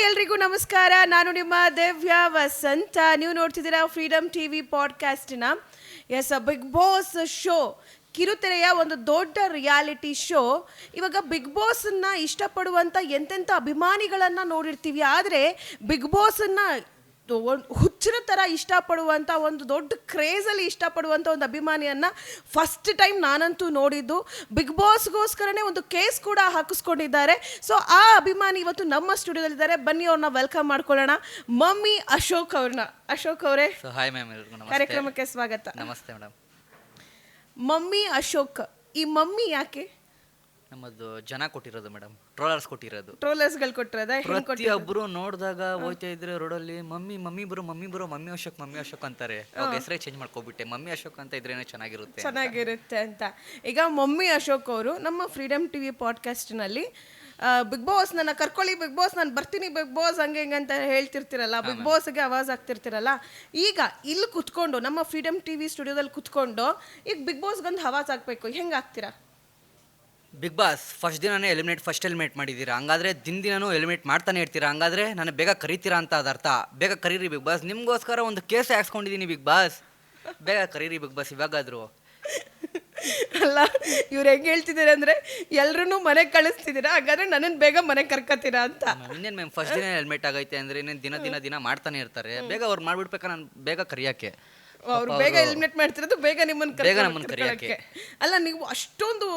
ಎಲ್ರಿಗೂ ನಮಸ್ಕಾರ. ನಾನು ನಿಮ್ಮ ದಿವ್ಯ ವಸಂತ. ನೀವು ನೋಡ್ತಿದ್ದೀರಾ ಫ್ರೀಡಮ್ ಟಿವಿ ಪಾಡ್ಕಾಸ್ಟ್ನ ಎಸ್ ಬಿಗ್ ಬಾಸ್ ಶೋ ಕಿರುತೆರೆಯ ಒಂದು ದೊಡ್ಡ ರಿಯಾಲಿಟಿ ಶೋ ಇವಾಗ ಬಿಗ್ ಬಾಸನ್ನು ಇಷ್ಟಪಡುವಂಥ ಎಂತೆಂಥ ಅಭಿಮಾನಿಗಳನ್ನು ನೋಡಿರ್ತೀವಿ. ಆದರೆ ಬಿಗ್ ಬಾಸನ್ನ ಒಂದ್ ಹುಚ್ಚರ ಥರ ಇಷ್ಟಪಡುವಂಥ ಒಂದು ದೊಡ್ಡ ಕ್ರೇಜಲ್ಲಿ ಇಷ್ಟಪಡುವಂಥ ಒಂದು ಅಭಿಮಾನಿಯನ್ನು ಫಸ್ಟ್ ಟೈಮ್ ನಾನಂತೂ ನೋಡಿದ್ದು. ಬಿಗ್ ಬಾಸ್ಗೋಸ್ಕರನೇ ಒಂದು ಕೇಸ್ ಕೂಡ ಹಾಕಿಸ್ಕೊಂಡಿದ್ದಾರೆ. ಸೊ ಆ ಅಭಿಮಾನಿ ಇವತ್ತು ನಮ್ಮ ಸ್ಟುಡಿಯೋದಲ್ಲಿದ್ದಾರೆ. ಬನ್ನಿ ಅವ್ರನ್ನ ವೆಲ್ಕಮ್ ಮಾಡ್ಕೊಳ್ಳೋಣ. ಮಮ್ಮಿ ಅಶೋಕ್ ಅವ್ರನ್ನ. ಅಶೋಕ್ ಅವರೇ ಹಾಯ್ ಮ್ಯಾಮ್ ಕಾರ್ಯಕ್ರಮಕ್ಕೆ ಸ್ವಾಗತ. ನಮಸ್ತೆ ಮೇಡಮ್ ಮಮ್ಮಿ ಅಶೋಕ್ ಈ ಮಮ್ಮಿ ಯಾಕೆ? ನಮ್ಮದು ಜನ ಕೊಟ್ಟಿರೋದು ಮೇಡಮ್ ಟ್ರೋಲರ್ಸ್ ಕೊಟ್ಟಿರೋದು. ಟ್ರೋಲರ್ಸ್ಗಳು ಕೊಟ್ಟಿರೋದ? ಪ್ರತಿಯೊಬ್ಬರು ನೋಡಿದಾಗ ಹೋಯ್ತಾ ಇದ್ರೆ ರೋಡಲ್ಲಿ ಮಮ್ಮಿ ಮಮ್ಮಿ ಬರೋ ಮಮ್ಮಿ ಬರೋ ಮಮ್ಮಿ ಅಶೋಕ್ ಮಮ್ಮಿ ಅಶೋಕ್ ಅಂತಾರೆ. ಅವಾಗ ಹೆಸರೇ ಚೇಂಜ್ ಮಾಡ್ಕೊಬಿಟ್ಟೆ. ಮಮ್ಮಿ ಅಶೋಕ್ ಅಂತ ಇದ್ರೇನೆ ಚೆನ್ನಾಗಿರುತ್ತೆ ಚೆನ್ನಾಗಿರುತ್ತೆ ಅಂತ. ಈಗ ಮಮ್ಮಿ ಅಶೋಕ್ ಅವರು ನಮ್ಮ ಫ್ರೀಡಮ್ ಟಿವಿ ಪಾಡ್ಕಾಸ್ಟ್ನಲ್ಲಿ ಬಿಗ್ ಬಾಸ್ ನನ್ನ ಕರ್ಕೊಳ್ಳಿ ಬಿಗ್ ಬಾಸ್ ನಾನು ಬರ್ತೀನಿ ಬಿಗ್ ಬಾಸ್ ಹಂಗೆ ಹಿಂಗೆ ಅಂತ ಹೇಳ್ತಿರ್ತಿರಲ್ಲ ಬಿಗ್ ಬಾಸ್ಗೆ ಆವಾಜ್ ಆಗ್ತಿರ್ತಿರಲ್ಲ ಈಗ ಇಲ್ಲಿ ಕುತ್ಕೊಂಡು ನಮ್ಮ ಫ್ರೀಡಮ್ ಟಿ ವಿ ಸ್ಟುಡಿಯೋದಲ್ಲಿ ಕುತ್ಕೊಂಡು ಈಗ ಬಿಗ್ ಬಾಸ್ಗೊಂದು ಆವಾಜ್ ಆಗಬೇಕು ಹೆಂಗೆ ಆಗ್ತೀರಾ? ಬಿಗ್ ಬಾಸ್ ಫಸ್ಟ್ ದಿನನೇ ಎಲಿಮಿನೇಟ್ ಫಸ್ಟ್ ಎಲಿಮಿನೇಟ್ ಮಾಡಿದ್ದೀರಾ ಹಂಗಾದ್ರೆ ದಿನ ದಿನನೂ ಎಲಿಮಿನೇಟ್ ಮಾಡ್ತಾನೆ ಇರ್ತೀರಾ? ಹಂಗಾದ್ರೆ ನಾನು ಬೇಗ ಕರಿತೀರಾ ಅಂತ ಅದರ್ಥ ಬೇಗ ಕರೀರಿ ಬಿಗ್ ಬಾಸ್ ನಿಮಗೋಸ್ಕರ ಒಂದು ಕೇಸ್ ಹಾಕ್ಸ್ಕೊಂಡಿದ್ದೀನಿ ಬಿಗ್ ಬಾಸ್ ಬೇಗ ಕರೀರಿ ಬಿಗ್ ಬಾಸ್ ಇವಾಗಾದರೂ. ಅಲ್ಲ ಇವ್ರು ಹೆಂಗೆ ಹೇಳ್ತಿದ್ದಾರೆ ಅಂದರೆ ಎಲ್ಲರೂ ಮನೆಗೆ ಕಳಿಸ್ತಿದ್ದೀರಾ ಹಾಗಾದ್ರೆ ನನ್ನನ್ನು ಬೇಗ ಮನೆಗೆ ಕರ್ಕತ್ತೀರಾ ಅಂತ. ಇನ್ನೇನು ಮ್ಯಾಮ್ ಫಸ್ಟ್ ದಿನ ಹೆಲ್ಮೆಟ್ ಆಗೈತೆ ಅಂದರೆ ಇನ್ನೇನು ದಿನ ದಿನ ದಿನ ಮಾಡ್ತಾನೆ ಇರ್ತಾರೆ. ಬೇಗ ಅವ್ರು ಮಾಡಿಬಿಡ್ಬೇಕಾ? ನಾನು ಬೇಗ ಕರಿಯಕ್ಕೆ. ಅವ್ರು ಬೇಗ ಎಲಿಮಿನೇಟ್ ಮಾಡ್ತಿರೋದು ಬೇಗ ನಿಮ್ಮನ್ನ ಕರ್ಕೊಳಕ್ಕೆ ಅಲ್ಲ ನೀವು ಅಷ್ಟೊಂದು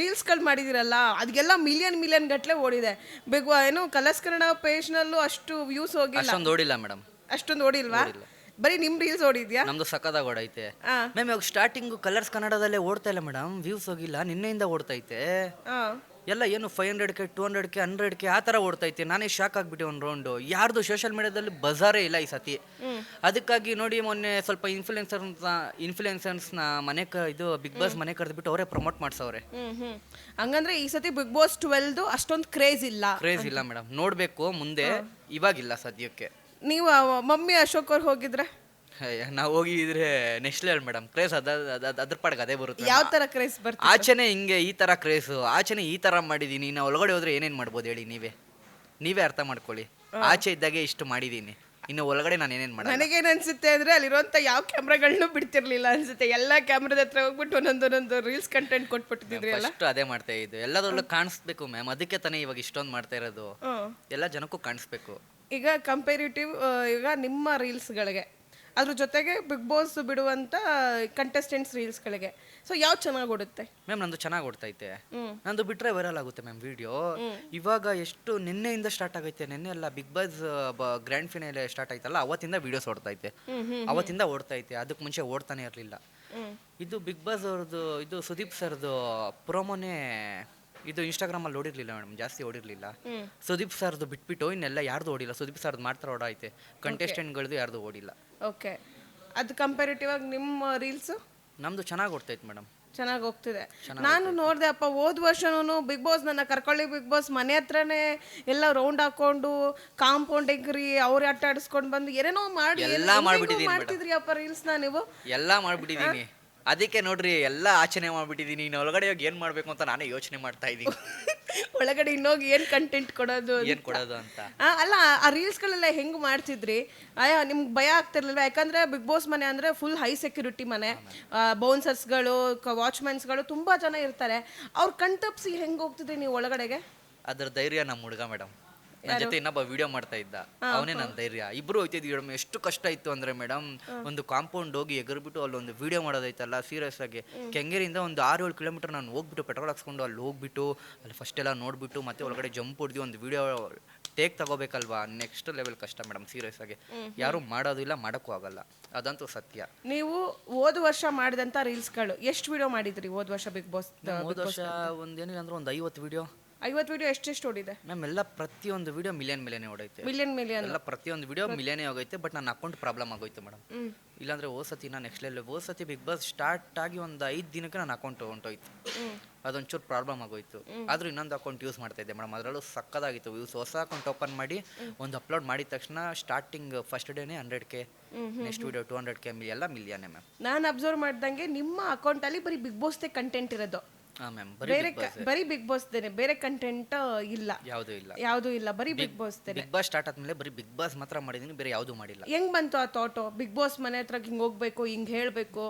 ರೀಲ್ಸ್ಗಳು ಮಾಡಿದಿರಲ್ಲ ಅದಕ್ಕೆಲ್ಲ ಮಿಲಿಯನ್ ಮಿಲಿಯನ್ ಗಟ್ಟಲೆ ಓಡಿದೆ. ಬೇಗ ಏನು ಕಲರ್ಸ್ ಕನ್ನಡ ಪೇಜ್ನಲ್ಲೂ ಅಷ್ಟು ವ್ಯೂಸ್ ಹೋಗಿಲ್ಲ. ಅಷ್ಟೊಂದು ಓಡಿಲ್ಲ ಮೇಡಮ್ ಅಷ್ಟೊಂದು ಓಡಿಲ್ವಾ? ಬರೀ ನಿಮ್ ರೀಲ್ಸ್ ಓಡಿದ್ಯಾ? ನಮ್ದು ಸಕ್ಕದಾಗ ಓಡೈತೆ. ಮ್ಯಾಮ್ ಇವಾಗ ಸ್ಟಾರ್ಟಿಂಗ್ ಕಲರ್ಸ್ ಕನ್ನಡದಲ್ಲೇ ಓಡ್ತಾ ಇಲ್ಲ ಮೇಡಮ್ ವ್ಯೂಸ್ ಹೋಗಿಲ್ಲ ನಿನ್ನೆಯಿಂದ ಓಡ್ತೈತೆ ಎಲ್ಲ ಏನು five hundred K two hundred K hundred K ಆ ಥರ ಓಡ್ತೈತೆ. ನಾನೇ ಶಾಕ್ ಆಗ್ಬಿಟ್ಟೆ ಒಂದು ರೌಂಡು ಯಾರ್ದು ಸೋಷಿಯಲ್ ಮೀಡಿಯಾದಲ್ಲಿ ಬಜಾರೇ ಇಲ್ಲ ಈ ಸತಿ. ಅದಕ್ಕಾಗಿ ನೋಡಿ ಮೊನ್ನೆ ಸ್ವಲ್ಪ ಇನ್ಫ್ಲುಯೆನ್ಸರ್ನ ಇನ್ಫ್ಲುಯೆನ್ಸರ್ಸ್ನ ಮನೆ ಕ ಇದು ಬಿಗ್ ಬಾಸ್ ಮನೆ ಕರೆದ್ಬಿಟ್ಟು ಅವರೇ ಪ್ರಮೋಟ್ ಮಾಡ್ಸವ್ರೆ. ಹ್ಮ್ ಹಂಗಂದ್ರೆ ಈ ಸತಿ ಬಿಗ್ ಬಾಸ್ ಟ್ವೆಲ್ದು ಅಷ್ಟೊಂದು ಕ್ರೇಜ್ ಇಲ್ಲ. ಕ್ರೇಜ್ ಇಲ್ಲ ಮೇಡಮ್ ನೋಡಬೇಕು ಮುಂದೆ. ಇವಾಗಿಲ್ಲ ಸದ್ಯಕ್ಕೆ. ನೀವು ಮಮ್ಮಿ ಅಶೋಕ್ ಅವ್ರು ಹೋಗಿದ್ರೆ? ನಾವು ಹೋಗಿದ್ರೆ ನೆಕ್ಸ್ಟ್ ಲೆವೆಲ್ ಮೇಡಮ್ ಕ್ರೇಸ್ ಅದ ಅದ್- ಅದ್- ಅದ್ರ ಪಾಡ್ಗೆ ಅದೇ ಬರುತ್ತೆ ಯಾವ ತರ ಕ್ರೇಸ್ ಬರುತ್ತೆ ಆಚೆನೆ ಹಿಂಗೆ ಈ ತರ ಕ್ರೇಸು ಆಚೆನೆ ಈ ತರ ಮಾಡಿದೀನಿ. ನಾವು ಒಳಗಡೆ ಹೋದ್ರೆ ಏನೇನ್ ಮಾಡ್ಬೋದು ಹೇಳಿ ನೀವೇ. ನೀವೇ ಅರ್ಥ ಮಾಡ್ಕೊಳ್ಳಿ. ಆಚೆ ಇದ್ದಾಗೆ ಇಷ್ಟು ಮಾಡಿದೀನಿ. ಇನ್ನು ಒಳಗಡೆ ನಾನು ಏನೇನ್ ಮಾಡಲ್ಲ. ನನಗೇನ್ ಅನ್ಸುತ್ತೆ ಅಂದ್ರೆ ಅಲ್ಲಿರುವಂತ ಯಾವ ಕ್ಯಾಮ್ರಾಗಳನ್ನೂ ಬಿಡ್ತಿರ್ಲಿಲ್ಲ ಅನ್ಸುತ್ತೆ. ಎಲ್ಲಾ ಕ್ಯಾಮ್ರಾದ ಹತ್ರ ಹೋಗ್ಬಿಟ್ಟು ಒಂದೊಂದು ಒಂದೊಂದು ರೀಲ್ಸ್ ಕಂಟೆಂಟ್ ಕೊಟ್ಬಿಟ್ಟಿದ್ರಿ ಅಲ್ಲ? ಫಸ್ಟ್ ಅದೇ ಮಾಡ್ತಾ ಇದ್ದು. ಎಲ್ಲದರಲ್ಲೂ ಕಾಣಿಸ್ಬೇಕು ಮ್ಯಾಮ್ ಅದಕ್ಕೆ ತಾನೇ ಇವಾಗ ಇಷ್ಟೊಂದು ಮಾಡ್ತಾ ಇರೋದು. ಹ್ಮ್. ಎಲ್ಲ ಜನಕ್ಕೂ ಕಾಣಿಸ್ಬೇಕು. ಈಗ ಕಂಪೇರಿಟಿವ್ ಈಗ ನಿಮ್ಮ ರೀಲ್ಸ್ಗಳಿಗೆ ಅದ್ರ ಜೊತೆಗೆ ಬಿಗ್ ಬಾಸ್ ಬಿಡುವಂತ ಕಂಟೆಸ್ಟೆಂಟ್ಸ್ ರೀಲ್ಸ್ಗಳಿಗೆ ಸೊ ಯಾವ್ದು ಚೆನ್ನಾಗಿ ಓಡುತ್ತೆ? ಮ್ಯಾಮ್ ನಂದು ಚೆನ್ನಾಗಿ ಓಡ್ತೈತೆ. ನಂದು ಬಿಟ್ರೆ ವೈರಲ್ ಆಗುತ್ತೆ ಮ್ಯಾಮ್ ವಿಡಿಯೋ ಇವಾಗ ಎಷ್ಟು ನಿನ್ನೆಯಿಂದ ಸ್ಟಾರ್ಟ್ ಆಗೈತೆ ನಿನ್ನೆ ಎಲ್ಲ Bigg Boss grand finale start ಆಯ್ತಲ್ಲ ಅವತ್ತಿಂದ ವಿಡಿಯೋಸ್ ಓಡ್ತೈತೆ. ಅವತ್ತಿಂದ ಓಡ್ತೈತೆ ಅದಕ್ಕೆ ಮುಂಚೆ ಓಡ್ತಾನೆ ಇರಲಿಲ್ಲ. ಇದು ಬಿಗ್ ಬಾಸ್ ಅವ್ರದ್ದು ಇದು ಸುದೀಪ್ ಸರ್ದು ಪ್ರೋಮೋನೇ ಇದು ಇನ್ಸ್ಟಾಗ್ರಾಮಲ್ಲಿ ಓಡಿರ್ಲಿಲ್ಲ ಮೇಡಮ್ ಜಾಸ್ತಿ ಓಡಿರ್ಲಿಲ್ಲ. ಸುದೀಪ್ ಸರ್ದು ಬಿಟ್ಬಿಟ್ಟು ಇನ್ನೆಲ್ಲ ಯಾರ್ದು ಓಡಿಲ್ಲ? ಸುದೀಪ್ ಸರ್ದು ಮಾತ್ರ ಓಡೈತೆ ಕಂಟೆಸ್ಟೆಂಟ್ಗಳದ್ದು ಯಾರ್ದು ಓಡಿಲ್ಲ. ಓಕೆ ಅದು ಕಂಪೇರಿಟಿವ್ ಆಗಿ ನಿಮ್ಮ ರೀಲ್ಸು ನಮ್ದು ಚೆನ್ನಾಗಿ ಓಡ್ತೈತೆ ಮೇಡಮ್ ಚೆನ್ನಾಗಿ ಹೋಗ್ತಿದೆ. ನಾನು ನೋಡಿದೆ ಅಪ್ಪ ಹೋದ ವರ್ಷನೂ ಬಿಗ್ ಬಾಸ್ ನನ್ನ ಕರ್ಕೊಳ್ಳಿ ಬಿಗ್ ಬಾಸ್ ಮನೆ ಹತ್ರನೇ ಎಲ್ಲ ರೌಂಡ್ ಹಾಕೊಂಡು ಕಾಂಪೌಂಡ್ ಎಗ್ರಿ ಅವ್ರ ಆಟ ಆಡಿಸ್ಕೊಂಡು ಬಂದು ಏನೇನೋ ಮಾಡಿ ಮಾಡ್ತಿದ್ರಿ ಅಪ್ಪ ರೀಲ್ಸ್ನ ನೀವು? ಎಲ್ಲ ಮಾಡ್ಬಿಟ್ಟಿದ್ದೀನಿ ಅದಕ್ಕೆ ನೋಡ್ರಿ ಎಲ್ಲ ಆಚರಣೆ ಮಾಡ್ಬಿಟ್ಟಿದ್ದೀನಿ ಇನ್ನು ಒಳಗಡೆ ಹೋಗಿ ಏನು ಮಾಡಬೇಕು ಅಂತ ನಾನೇ ಯೋಚನೆ ಮಾಡ್ತಾ ಇದ್ದೀನಿ ಒಳಗಡೆ ಇನ್ನೋಗಿ ಏನು ಕಂಟೆಂಟ್ ಕೊಡೋದು. ಏನು ಕೊಡೋದು ಅಂತ? ಆ, ಅಲ್ಲ ಆ ರೀಲ್ಸ್ಗಳೆಲ್ಲ ಹೆಂಗ್ ಮಾಡ್ತಿದ್ರಿ? ಅಯ್ಯೋ ನಿಮ್ಗೆ ಭಯ ಆಗ್ತಿರ್ಲಿಲ್ಲ ಯಾಕಂದ್ರೆ ಬಿಗ್ ಬಾಸ್ ಮನೆ ಅಂದ್ರೆ ಫುಲ್ ಹೈ ಸೆಕ್ಯೂರಿಟಿ ಮನೆ. ಬೌನ್ಸರ್ಸ್ಗಳು ಗಳು ತುಂಬಾ ಜನ ಇರ್ತಾರೆ. ಅವ್ರ ಕಣ್ತಪ್ಸಿ ಹೆಂಗ್ ಹೋಗ್ತಿದ್ರಿ ನೀವು ಒಳಗಡೆಗೆ? ಅದ್ರ ಧೈರ್ಯ ನಮ್ಮ ಹುಡುಗ ಮೇಡಮ್ ನನ್ನ ಜೊತೆ ಇನ್ನೊಬ್ಬ ವಿಡಿಯೋ ಮಾಡ್ತಾ ಇದ್ದ. ಅವನೇ ನನ್ನ ಧೈರ್ಯ. ಇಬ್ರು ಹೋಯ್ತಿದ್ವಿ ಮೇಡಮ್. ಎಷ್ಟು ಕಷ್ಟ ಇತ್ತು ಅಂದ್ರೆ ಮೇಡಮ್ ಒಂದು ಕಾಂಪೌಂಡ್ ಹೋಗಿ ಎಗರ್ಬಿಟ್ಟು ಅಲ್ಲಿ ಒಂದು ವಿಡಿಯೋ ಮಾಡೋದೈತಲ್ಲ ಸೀರಿಯಸ್ ಆಗಿ ಕೆಂಗೇರಿಯಿಂದ ಒಂದು ಆರು ಏಳು ಕಿಲೋಮೀಟರ್ ನಾನು ಹೋಗ್ಬಿಟ್ಟು ಪೆಟ್ರೋಲ್ ಹಾಕ್ಸ್ಕೊಂಡು ಅಲ್ಲಿ ಹೋಗ್ಬಿಟ್ಟು ಅಲ್ಲಿ ಫಸ್ಟ್ ಎಲ್ಲ ನೋಡ್ಬಿಟ್ಟು ಮತ್ತೆ ಒಳಗಡೆ ಜಂಪ್ ಹೊಡೆದು ಒಂದು ವಿಡಿಯೋ ಟೇಕ್ ತಗೋಬೇಕಲ್ವಾ? ನೆಕ್ಸ್ಟ್ ಲೆವೆಲ್ ಕಷ್ಟ ಮೇಡಮ್ ಸೀರಿಯಸ್ ಆಗಿ. ಯಾರು ಮಾಡೋದಿಲ್ಲ ಮಾಡಕ್ಕೂ ಆಗಲ್ಲ. ಅದಂತೂ ಸತ್ಯ. ನೀವು ಹೋದ ವರ್ಷ ಮಾಡಿದಂತ ರೀಲ್ಸ್ಗಳು ಎಷ್ಟು ವಿಡಿಯೋ ಮಾಡಿದ್ರಿ ಹೋದ ವರ್ಷ ಬಿಗ್ ಬಾಸ್ ಹೋದ ವರ್ಷ ಒಂದೇನಿಲ್ಲ ಅಂದ್ರೆ ಒಂದು ಐವತ್ತು ವಿಡಿಯೋ ಐವತ್ತು ವಿಡಿಯೋ ಎಷ್ಟೆಷ್ಟು ಓಡಿದೆ? ಮ್ಯಾಮ್ ಎಲ್ಲ ಪ್ರತಿಯೊಂದು ವಿಡಿಯೋ ಮಿಲಿಯನ್ ಮಿಲಿಯನ್ ಓಡೈತೆ. ಮಿಲಿಯನ್ ಮಿಲಿಯನ್ ಎಲ್ಲ ಪ್ರತಿಯೊಂದು ವಿಡಿಯೋ ಮಿಲಿಯನೇ ಆಗೈತೆ ಬಟ್ ನನ್ನ ಅಕೌಂಟ್ ಪ್ರಾಬ್ಲಮ್ ಆಗೋಯ್ತು ಮೇಡಮ್ ಇಲ್ಲಾಂದ್ರೆ ಓಸತಿ ಸತಿ ನಾನು ನೆಕ್ಸ್ಟ್ ಲೆವೆಲ್ ಓಸತಿ ಸತಿ ಬಿಗ್ ಬಾಸ್ ಸ್ಟಾರ್ಟ್ ಆಗಿ ಒಂದು ಐದು ದಿನಕ್ಕೆ ನನ್ನ ಅಕೌಂಟ್ ಹೊಂಟೋಯ್ತು ಅದೊಂಚೂರು ಪ್ರಾಬ್ಲಮ್ ಆಗೋಯ್ತು. ಆದ್ರೂ ಇನ್ನೊಂದು ಅಕೌಂಟ್ ಯೂಸ್ ಮಾಡ್ತಾ ಇದ್ದೆ ಮೇಡಮ್ ಅದರಲ್ಲೂ ಸಕ್ಕದಾಗಿತ್ತು. ಯೂಸ್ ಹೊಸ ಅಕೌಂಟ್ ಓಪನ್ ಮಾಡಿ ಒಂದು ಅಪ್ಲೋಡ್ ಮಾಡಿದ ತಕ್ಷಣ starting first ಡೇನೇ hundred K next video two hundred K ಎಲ್ಲ ಮಿಲಿಯನ್ನೇ ಮ್ಯಾಮ್ ನಾನು ಅಬ್ಸರ್ವ್ ಮಾಡ್ದಂಗೆ ನಿಮ್ಮ ಅಕೌಂಟಲ್ಲಿ ಬರೀ ಬಿಗ್ ಬಾಸ್ದೇ ಕಂಟೆಂಟ್ ಇರೋದು. ಬರೀ ಬೇರೆ ಬಿಗ್ ಬಾಸ್ ದೇನೆ ಬೇರೆ ಕಂಟೆಂಟ್ ಇಲ್ಲ. ಯಾವುದು ಇಲ್ಲ. ಯಾವುದು ಇಲ್ಲ ಬರೀ ಬಿಗ್ ಬಾಸ್ ದೇನೆ. ಬಿಗ್ ಬಾಸ್ ಸ್ಟಾರ್ಟ್ ಆದ್ಮೇಲೆ ಬರೀ ಬಿಗ್ ಬಾಸ್ ಮಾತ್ರ ಮಾಡಿದೀನಿ ಬೇರೆ ಯಾವುದು ಮಾಡಿಲ್ಲ. ಹೆಂಗ್ ಬಂತು ಆ ಥಾಟು ಬಿಗ್ ಬಾಸ್ ಮನೆ ಹತ್ರ ಹಿಂಗ್ ಹೋಗ್ಬೇಕು ಹಿಂಗ್ ಹೇಳ್ಬೇಕು?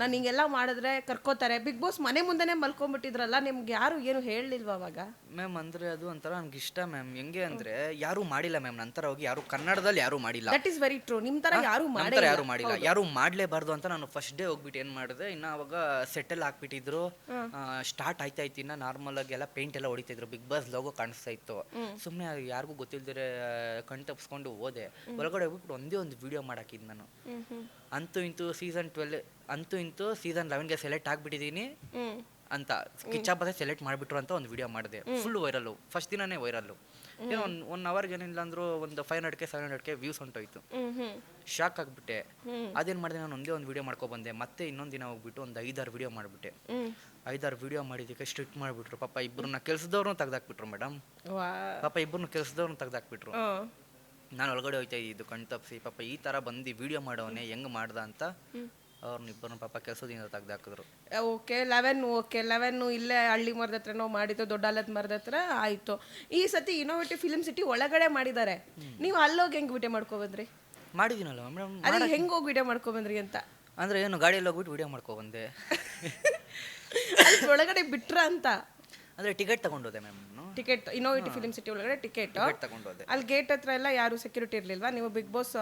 ನಾನು ಹಿಂಗೆಲ್ಲ ಮಾಡಿದ್ರೆ ಕರ್ಕೋತಾರೆ. ಬಿಗ್ ಬಾಸ್ ಮನೆ ಮುಂದೆನೆ ಮಲ್ಕೊಂಡ್ಬಿಟ್ಟಿದ್ರಲ್ಲ ನಿಮ್ಗೆ ಯಾರು ಏನು ಹೇಳಲಿಲ್ವಾ ಅವಾಗ? ಮ್ಯಾಮ್ ಅಂದ್ರೆ ಅದು ಒಂಥರ ನನ್ಗೆ ಇಷ್ಟ ಮ್ಯಾಮ್ ಹೆಂಗೆ ಅಂದ್ರೆ ಯಾರು ಮಾಡಿಲ್ಲ ಮ್ಯಾಮ್ ನಂತರ ಹೋಗಿ ಯಾರು ಕನ್ನಡದಲ್ಲಿ ಯಾರು ಮಾಡಿಲ್ಲ. ದಟ್ ಈಸ್ ವೆರಿ ಟ್ರೂ ನಿಮ್ ತರ ಯಾರು ನಂತರ ಯಾರು ಮಾಡಿಲ್ಲ. ಯಾರು ಮಾಡ್ಲೇಬಾರ್ದು ಅಂತ ನಾನು ಫಸ್ಟ್ ಡೇ ಹೋಗ್ಬಿಟ್ಟು ಏನ್ ಮಾಡಿದೆ ಇನ್ನ ಅವಾಗ ಸೆಟಲ್ ಹಾಕ್ಬಿಟ್ಟಿದ್ರು. ಸ್ಟಾರ್ಟ್ ಆಯ್ತಾ ಇತ್ತು ಇನ್ನ ನಾರ್ಮಲ್ ಆಗಿ ಎಲ್ಲ ಪೇಂಟ್ ಎಲ್ಲ ಹೊಡಿತಿದ್ರು. ಬಿಗ್ ಬಾಸ್ ಲೋಗೋ ಕಾಣಿಸ್ತಾ ಇತ್ತು. ಸುಮ್ಮನೆ ಯಾರಿಗೂ ಗೊತ್ತಿಲ್ದಿರೆ ಕಣ್ ತಪ್ಸ್ಕೊಂಡು ಹೋದೆ. ಒಳಗಡೆ ಹೋಗ್ಬಿಟ್ಟು ಒಂದೇ ಒಂದು ವಿಡಿಯೋ ಮಾಡಾಕಿದ್ ನಾನು. ಅಂತೂ ಇಂತೂ ಸೀಸನ್ ಟ್ವೆಲ್ ಅಂತೂ ಇಂತೂ ಸೀಸನ್ ಲೆವೆನ್ಗೆ ಸೆಲೆಕ್ಟ್ ಆಗಿಬಿಟ್ಟಿದ್ದೀನಿ ಅಂತ ಕಿಚ್ಚಾಪದ ಸೆಲೆಕ್ಟ್ ಮಾಡಿಬಿಟ್ರು ಅಂತ ಒಂದು ವಿಡಿಯೋ ಮಾಡಿದೆ. ಫುಲ್ ವೈರಲ್ಲು ಫಸ್ಟ್ ದಿನನೇ ವೈರಲ್ಲು ಏನೋ ಒಂದು ಒನ್ ಅವರ್ಗೆ ಏನಿಲ್ಲ ಅಂದ್ರೂ ಒಂದು ಫೈವ್ ಹಂಡ್ರೆಡ್ಗೆ ಸೆವೆನ್ ಹಂಡ್ರೆಡ್ಗೆ ವ್ಯೂಸ್ ಹೊಂಟೋಯ್ತು ಶಾಕ್ ಆಗಿಬಿಟ್ಟೆ. ಅದೇನು ಮಾಡಿದೆ ನಾನು ಒಂದೇ ಒಂದು ವಿಡಿಯೋ ಮಾಡ್ಕೊಬಂದೆ ಮತ್ತೆ ಇನ್ನೊಂದು ದಿನ ಹೋಗ್ಬಿಟ್ಟು ಒಂದು ಐದಾರು ವಿಡಿಯೋ ಮಾಡಿಬಿಟ್ಟೆ. ಐದಾರು ವಿಡಿಯೋ ಮಾಡಿದ್ದಕ್ಕೆ ಸ್ಟ್ರಿಕ್ಟ್ ಮಾಡಿಬಿಟ್ರು. ಪಾಪ ಇಬ್ಬರನ್ನ ಕೆಲಸದವ್ರನ್ನ ತೆಗ್ದಾಕ್ಬಿಟ್ರು ಮೇಡಮ್ ಪಾಪ ಇಬ್ಬರನ್ನ ಕೆಲಸದವ್ರನ್ನ ತೆಗ್ದಾಕ್ಬಿಟ್ರು. ನಾನು ಒಳಗಡೆ ಹೋಯ್ತಾ ಇದ್ದು ಕಣ್ ತಪ್ಪಿಸಿ ಪಾಪ ಈ ಥರ ಬಂದು ವಿಡಿಯೋ ಮಾಡೋನೆ ಹೆಂಗೆ ಮಾಡ್ದ ಅಂತ ಅವ್ರನ್ನ ಇಬ್ಬರನ್ನ ಪಾಪ ಕೆಲಸದಿಂದ ತೆಗ್ದಾಕಿದ್ರು ಓಕೆ ಲೆವೆನ್ ಓಕೆ ಲೆವೆನ್ನು ಇಲ್ಲೇ ಹಳ್ಳಿ ಮರದ ಹತ್ರನೋ ಮಾಡಿದ್ದು ದೊಡ್ಡ ಅಲ್ಲದ ಮರದ ಹತ್ರ ಆಯಿತು. ಈ ಸತಿ ಇನೋವೇಟಿವ್ ಫಿಲ್ಮ್ ಸಿಟಿ ಒಳಗಡೆ ಮಾಡಿದ್ದಾರೆ. ನೀವು ಅಲ್ಲೋಗಿ ಹೆಂಗ್ ವಿಡಿಯೋ ಮಾಡ್ಕೊಬಂದ್ರಿ? ಮಾಡಿದೀನಲ್ಲ ಮೇಡಮ್ ಅದೇ ಹೆಂಗ್ ಹೋಗಿ ವಿಡಿಯೋ ಮಾಡ್ಕೊಬಂದ್ರಿ ಅಂತ? ಅಂದರೆ ಏನು ಗಾಡಿಯಲ್ಲಿ ಹೋಗ್ಬಿಟ್ಟು ವಿಡಿಯೋ ಮಾಡ್ಕೊಬಂದೆ. ಅಲ್ಲಿ ಒಳಗಡೆ ಬಿಟ್ರ ಅಂತ? ಅಂದರೆ ticket ತಗೊಂಡೋದೆ ma'am ticket innovative film city ಒಳಗಡೆ ಟಿಕೆಟ್ ಟಿಕೆಟ್ ತಗೊಂಡೋದೆ. ಅಲ್ಲಿ ಗೇಟ್ ಹತ್ರ ಎಲ್ಲ ಯಾರು ಸೆಕ್ಯೂರಿಟಿ ಇರಲಿಲ್ವಾ? ನೀವು ಬಿಗ್ ಬಾಸ್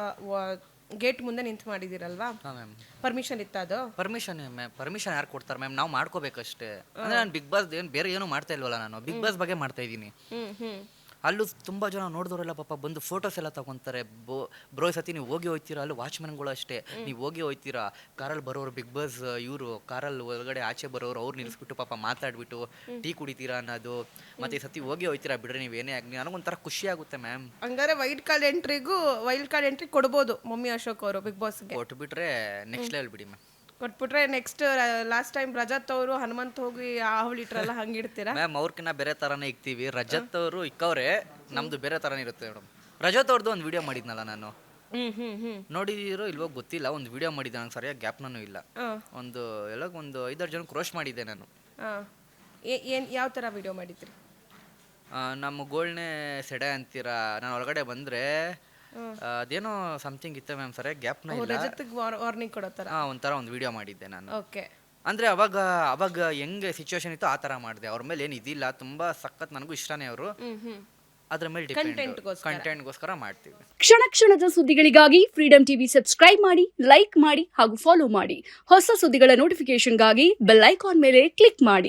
ಗೇಟ್ ಮುಂದೆ ನಿಂತು ಮಾಡಿದಿರಲ್ವಾ ಹಾಂ ಮ್ಯಾಮ್ ಪರ್ಮಿಷನ್ ಇತ್ತ ಅದು? ಪರ್ಮಿಷನ್ ಮ್ಯಾಮ್ ಪರ್ಮಿಷನ್ ಯಾರು ಕೊಡ್ತಾರೆ ಮ್ಯಾಮ್ ನಾವು ಮಾಡ್ಕೋಬೇಕಷ್ಟೇ. ಅಂದ್ರೆ ನಾನು ಬಿಗ್ ಬಾಸ್ ಏನು ಬೇರೆ ಏನು ಮಾಡ್ತಾ ಇಲ್ವಲ್ಲ ನಾನು. ಬಿಗ್ ಬಾಸ್ ಬಗ್ಗೆ ಮಾಡ್ತಾ ಇದ್ದೀನಿ. ಹ್ಮ್ ಹ್ಮ್. ಅಲ್ಲೂ ತುಂಬ ಜನ ನೋಡಿದವರೆಲ್ಲ ಪಾಪ ಬಂದು ಫೋಟೋಸ್ ಎಲ್ಲ ತಗೊಂತಾರೆ. ಬೋ ಬ್ರೋ ಸತಿ ನೀವು ಹೋಗಿ ಹೋಗ್ತೀರಾ ಅಲ್ಲಿ ವಾಚ್ಮನ್ಗಳು ಅಷ್ಟೇ. ನೀವು ಹೋಗಿ ಹೋಯ್ತೀರಾ? ಕಾರಲ್ಲಿ ಬರೋರು ಬಿಗ್ ಬಾಸ್ ಇವರು ಕಾರಲ್ಲಿ ಒಳಗಡೆ ಆಚೆ ಬರೋರು ಅವ್ರು ನಿಲ್ಲಿಸ್ಬಿಟ್ಟು ಪಾಪ ಮಾತಾಡ್ಬಿಟ್ಟು ಟೀ ಕುಡಿತೀರಾ ಅನ್ನೋದು. ಮತ್ತೆ ಈ ಸತಿ ಹೋಗಿ ಹೋಗ್ತೀರಾ ಬಿಡ್ರಿ ನೀವು? ಏನೇ ಆಗಲಿ ನನಗೊಂಥರ ಖುಷಿ ಆಗುತ್ತೆ ಮ್ಯಾಮ್ ಹಂಗಾರೆ ವೈಲ್ಡ್ ಕಾರ್ಡ್ ಎಂಟ್ರಿಗೂ ವೈಲ್ಡ್ ಕಾರ್ಡ್ ಎಂಟ್ರಿ ಕೊಡ್ಬೋದು ಮಮ್ಮಿ ಅಶೋಕ್ ಅವರು ಬಿಗ್ ಬಾಸ್ಗೆ ಕೊಟ್ಬಿಟ್ರೆ ನೆಕ್ಸ್ಟ್ ಲೆವೆಲ್ ಬಿಡಿ ಮ್ಯಾಮ್ ಕೊಟ್ಬಿಟ್ರೆ ನೆಕ್ಸ್ಟ್ ಲಾಸ್ಟ್ ಟೈಮ್ ರಜತ್ ಅವರು ಹನುಮಂತ್ ಹೋಗಿ ಆವಳಿಟ್ರಲ್ಲ ಹಂಗಿಡ್ತೀರಾ ಮ್ಯಾಮ್ ಅವ್ರಕಿನ್ನ ಬೇರೆ ಥರನೇ ಇಕ್ತೀವಿ. ರಜತ್ ಅವರು ಇಕ್ಕವ್ರೆ ನಮ್ದು ಬೇರೆ ಥರನೇ ಇರುತ್ತೆ ಮೇಡಮ್. ರಜತ್ ಅವ್ರದ್ದು ಒಂದು ವಿಡಿಯೋ ಮಾಡಿದ್ನಲ್ಲ ನಾನು. ಹ್ಮ್ ಹ್ಮ್ ಹ್ಮ್. ನೋಡಿದಿರೋ ಇಲ್ವೋ ಗೊತ್ತಿಲ್ಲ ಒಂದು ವಿಡಿಯೋ ಮಾಡಿದ್ದೆ ನಂಗೆ ಸರಿಯಾಗಿ ಗ್ಯಾಪ್ನೂ ಇಲ್ಲ. ಒಂದು ಎಲ್ಲ ಒಂದು ಐದಾರು ಜನ ಕ್ರೋಶ್ ಮಾಡಿದ್ದೆ ನಾನು. ಆ. ಏ- ಏನ್ ಯಾವ ತರ ವಿಡಿಯೋ ಮಾಡಿದ್ರಿ? ಆ, ನಮ್ಮ ಗೋಲ್ನೇ ಸೆಡೆ ಅಂತೀರಾ? ನಾನು ಒಳಗಡೆ ಬಂದರೆ ಅದೇನೋ ಸಮಥಿಂಗ್ ಇತ್ತು ಮ್ಯಾಮ್ ಸರಿಯಾಗಿ ಗ್ಯಾಪ್ನ ಇಲ್ಲ. ರಜತ್ಗೆ ವಾರ್ನಿಂಗ್ ಕೊಡೋ ತರ ಆ, ಒಂಥರ ಒಂದು ವಿಡಿಯೋ ಮಾಡಿದ್ದೆ ನಾನು. ಓಕೆ. ಅಂದ್ರೆ ಅವಾಗ ಅವಾಗ ಹೆಂಗೆ ಸಿಚುವೇಶನ್ ಇತ್ತು ಆ ತರ ಮಾಡಿದೆ. ಅವ್ರ ಮೇಲೆ ಏನು ಇದಿಲ್ಲ ತುಂಬಾ ಸಖತ್ ನನಗೂ ಇಷ್ಟನೇ ಅವರು. ಹ್ಮ್ ಹ್ಮ್. ಅದ್ರ ಮೇಲೆ ಡಿಪೆಂಡ್ ಕಂಟೆಂಟ್ ಕಂಟೆಂಟ್ಗೋಸ್ಕರ ಮಾಡ್ತೀವಿ. ಕ್ಷಣ ಕ್ಷಣದ ಸುದ್ದಿಗಳಿಗಾಗಿ ಫ್ರೀಡಂ ಟಿವಿ ಸಬ್ಸ್ಕ್ರೈಬ್ ಮಾಡಿ ಲೈಕ್ ಮಾಡಿ ಹಾಗೂ ಫಾಲೋ ಮಾಡಿ. ಹೊಸ ಸುದ್ದಿಗಳ ನೋಟಿಫಿಕೇಶನ್ಗಾಗಿ ಬೆಲ್ ಐಕಾನ್ ಮೇಲೆ ಕ್ಲಿಕ್ ಮಾಡಿ.